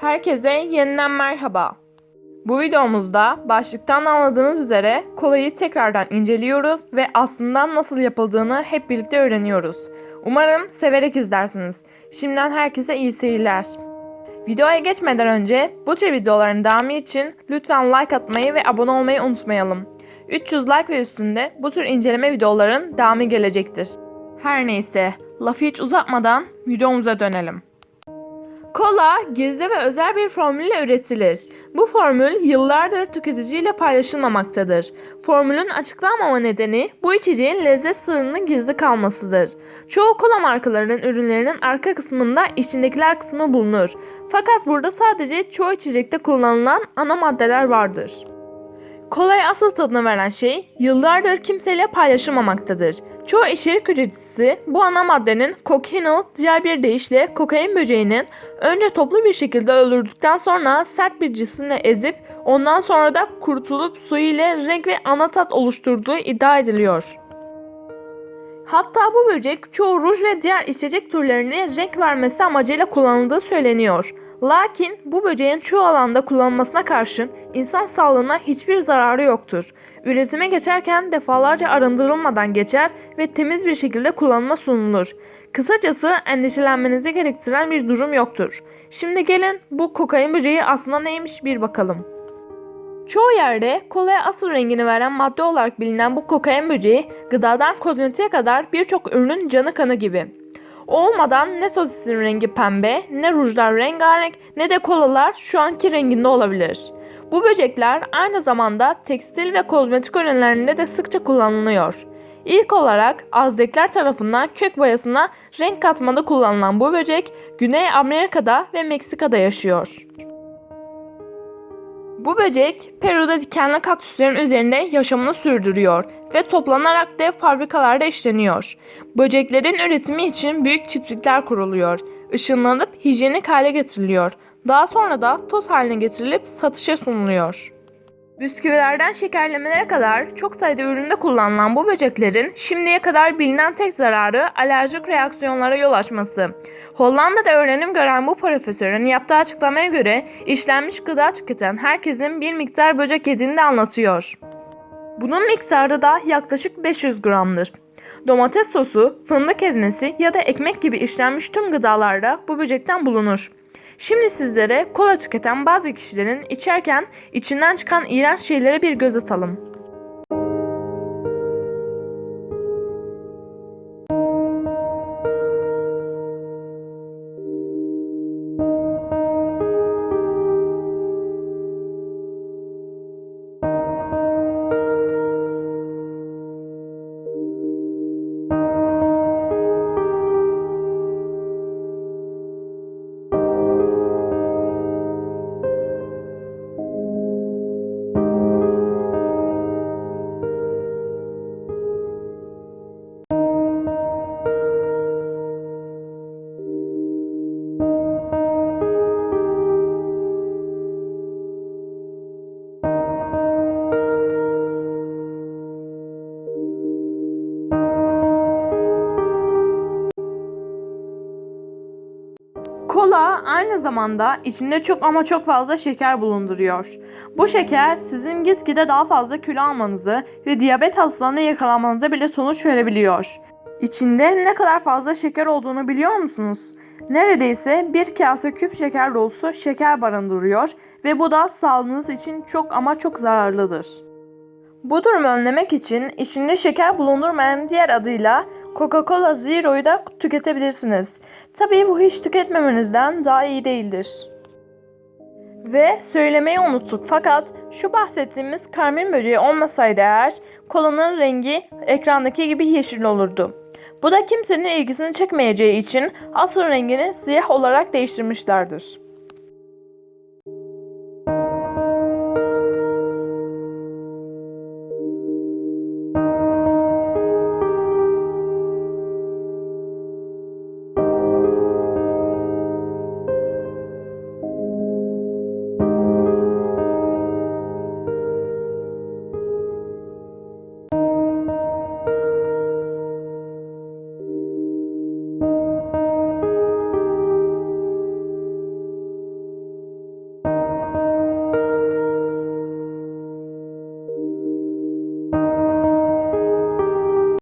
Herkese yeniden merhaba. Bu videomuzda başlıktan anladığınız üzere kolayı tekrardan inceliyoruz ve aslında nasıl yapıldığını hep birlikte öğreniyoruz. Umarım severek izlersiniz. Şimdiden herkese iyi seyirler. Videoya geçmeden önce bu tür videoların devamı için lütfen like atmayı ve abone olmayı unutmayalım. 300 like ve üstünde bu tür inceleme videoların devamı gelecektir. Her neyse, lafı hiç uzatmadan videomuza dönelim. Kola gizli ve özel bir formülle üretilir. Bu formül yıllardır tüketiciyle paylaşılmamaktadır. Formülün açıklanmama nedeni bu içeceğin lezzet sırrının gizli kalmasıdır. Çoğu kola markalarının ürünlerinin arka kısmında içindekiler kısmı bulunur. Fakat burada sadece çoğu içecekte kullanılan ana maddeler vardır. Kolaya asıl tadını veren şey yıllardır kimseyle paylaşılmamaktadır. Çoğu içerik üreticisi bu ana maddenin kokainol diğer bir deyişle kokain böceğinin önce toplu bir şekilde öldürdükten sonra sert bir cisimle ezip ondan sonra da kurutulup suyu ile renk ve ana tat oluşturduğu iddia ediliyor. Hatta bu böcek çoğu ruj ve diğer içecek türlerine renk vermesi amacıyla kullanıldığı söyleniyor. Lakin bu böceğin çoğu alanda kullanılmasına karşın insan sağlığına hiçbir zararı yoktur. Üretime geçerken defalarca arındırılmadan geçer ve temiz bir şekilde kullanıma sunulur. Kısacası endişelenmenizi gerektiren bir durum yoktur. Şimdi gelin bu kokain böceği aslında neymiş bir bakalım. Çoğu yerde kolaya asıl rengini veren madde olarak bilinen bu kokain böceği gıdadan kozmetiğe kadar birçok ürünün canı kanı gibi. Olmadan ne sosisin rengi pembe, ne rujlar rengarenk, ne de kolalar şu anki renginde olabilir. Bu böcekler aynı zamanda tekstil ve kozmetik ürünlerinde de sıkça kullanılıyor. İlk olarak Aztekler tarafından kök boyasına renk katmada kullanılan bu böcek Güney Amerika'da ve Meksika'da yaşıyor. Bu böcek Peru'da dikenli kaktüslerin üzerinde yaşamını sürdürüyor ve toplanarak dev fabrikalarda işleniyor. Böceklerin üretimi için büyük çiftlikler kuruluyor. Işınlanıp hijyenik hale getiriliyor. Daha sonra da toz haline getirilip satışa sunuluyor. Bisküvilerden şekerlemelere kadar çok sayıda üründe kullanılan bu böceklerin şimdiye kadar bilinen tek zararı alerjik reaksiyonlara yol açması. Hollanda'da öğrenim gören bu profesörün yaptığı açıklamaya göre işlenmiş gıda tüketen herkesin bir miktar böcek yediğini de anlatıyor. Bunun miktarı da yaklaşık 500 gramdır. Domates sosu, fındık ezmesi ya da ekmek gibi işlenmiş tüm gıdalarda bu böcekten bulunur. Şimdi sizlere kola tüketen bazı kişilerin içerken içinden çıkan iğrenç şeylere bir göz atalım. Kola aynı zamanda içinde çok ama çok fazla şeker bulunduruyor. Bu şeker sizin gitgide daha fazla kilo almanızı ve diyabet hastalığına yakalanmanıza bile sonuç verebiliyor. İçinde ne kadar fazla şeker olduğunu biliyor musunuz? Neredeyse bir kase küp şeker dolusu şeker barındırıyor ve bu da sağlığınız için çok ama çok zararlıdır. Bu durumu önlemek için içinde şeker bulundurmayan diğer adıyla Coca-Cola Zero'yu da tüketebilirsiniz. Tabii bu hiç tüketmemenizden daha iyi değildir. Ve söylemeyi unuttuk fakat şu bahsettiğimiz karmin böceği olmasaydı eğer kolanın rengi ekrandaki gibi yeşil olurdu. Bu da kimsenin ilgisini çekmeyeceği için asıl rengini siyah olarak değiştirmişlerdir.